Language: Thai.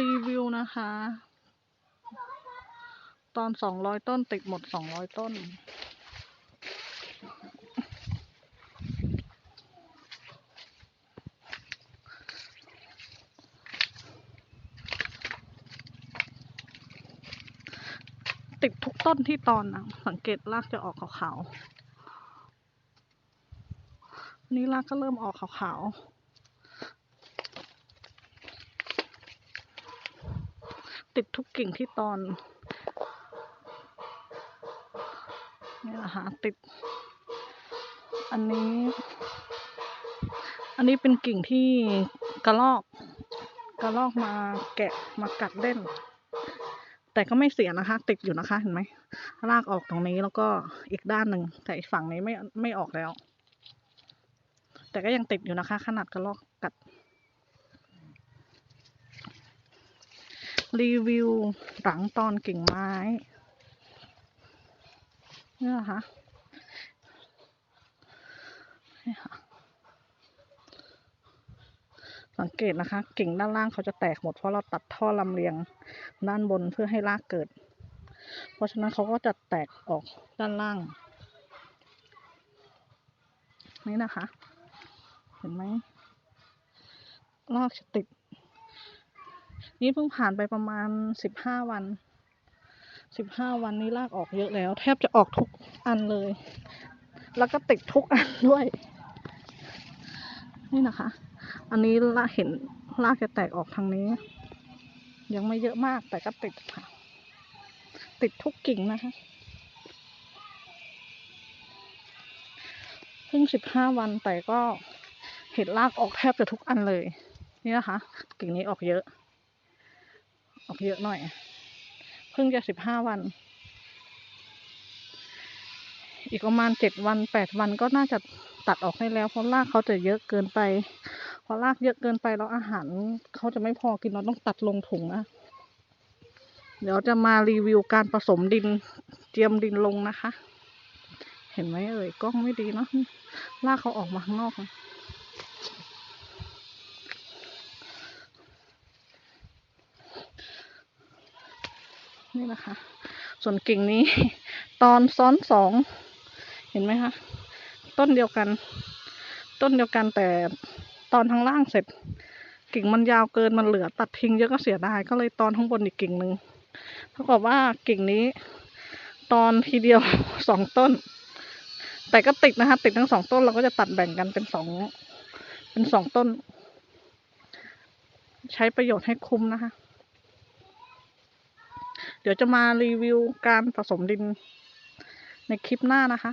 รีวิวนะคะ ตอนสองร้อยต้นติดหมดสองร้อยต้น ติดทุกต้นที่ตอนนะสังเกตรากจะออกขาวๆนี่รากก็เริ่มออกขาวๆ ติดทุกกิ่งที่ตอนนี่นะคะติด อันนี้ อันนี้เป็นกิ่งที่กระลอกกระลอกมาแกะมากัดเล่น แต่ก็ไม่เสียนะคะ ติดอยู่นะคะเห็นไหมรากออกตรงนี้แล้วก็อีกด้านหนึ่งแต่อีกฝั่งนี้ไม่ไม่ออกแล้ว แต่ก็ยังติดอยู่นะคะ ขนาดกระลอกกัด รีวิวหลังตอนกิ่งไม้ เนี่นะคะนี่ค่ะ สังเกตนะคะ กิ่งด้านล่างเขาจะแตกหมดเพราะเราตัดท่อลำเลียงด้านบนเพื่อให้รากเกิด เพราะฉะนั้นเขาก็จะแตกออกด้านล่าง นี่นะคะ เห็นไหมรากจะติด นี่เพิ่งผ่านไปประมาณสิบห้าวันสิบห้าวันนี้รากออกเยอะแล้ว แทบจะออกทุกอันเลย แล้วก็ติดทุกอันด้วย นี่นะคะ อันนี้ลากเห็นรากจะแตกออกทางนี้ ยังไม่เยอะมากแต่ก็ติดค่ะ ติดทุกกิ่งนะคะเพิ่งสิบห้าวันแต่ก็เห็นรากออกแทบจะทุกอันเลย นี่นะคะ กิ่งนี้ออกเยอะ ออกเยอะหน่อย เพิ่งจะสิบห้าวัน อีกประมาณเจ็ดวันแปดวันก็น่าจะตัดออกให้แล้ว เพราะรากเขาจะเยอะเกินไป พอรากเยอะเกินไปแล้วอาหารเขาจะไม่พอกินเราต้องตัดลงถุงนะ เดี๋ยวจะมารีวิวการผสมดินเจียมดินลงนะคะ เห็นไหมเอ่ยกล้องไม่ดีเนาะรากเขาออกมาข้างนอกนะ นี่นะคะ ส่วนกิ่งนี้ ตอนซ้อนสอง เห็นไหมคะ ต้นเดียวกัน ต้นเดียวกันแต่ตอนทางล่างเสร็จ กิ่งมันยาวเกินมันเหลือตัดทิ้งเยอะก็เสียดายก็เลยตอนข้างบนอีกกิ่งหนึ่งเท่ากับว่ากิ่งนี้ ตอนทีเดียวสองต้น แต่ก็ติดนะคะ ติดทั้งสองต้นเราก็จะตัดแบ่งกันเป็นสองเป็นสองต้น ใช้ประโยชน์ให้คุ้มนะคะ เดี๋ยวจะมารีวิวการผสมดินในคลิปหน้านะคะ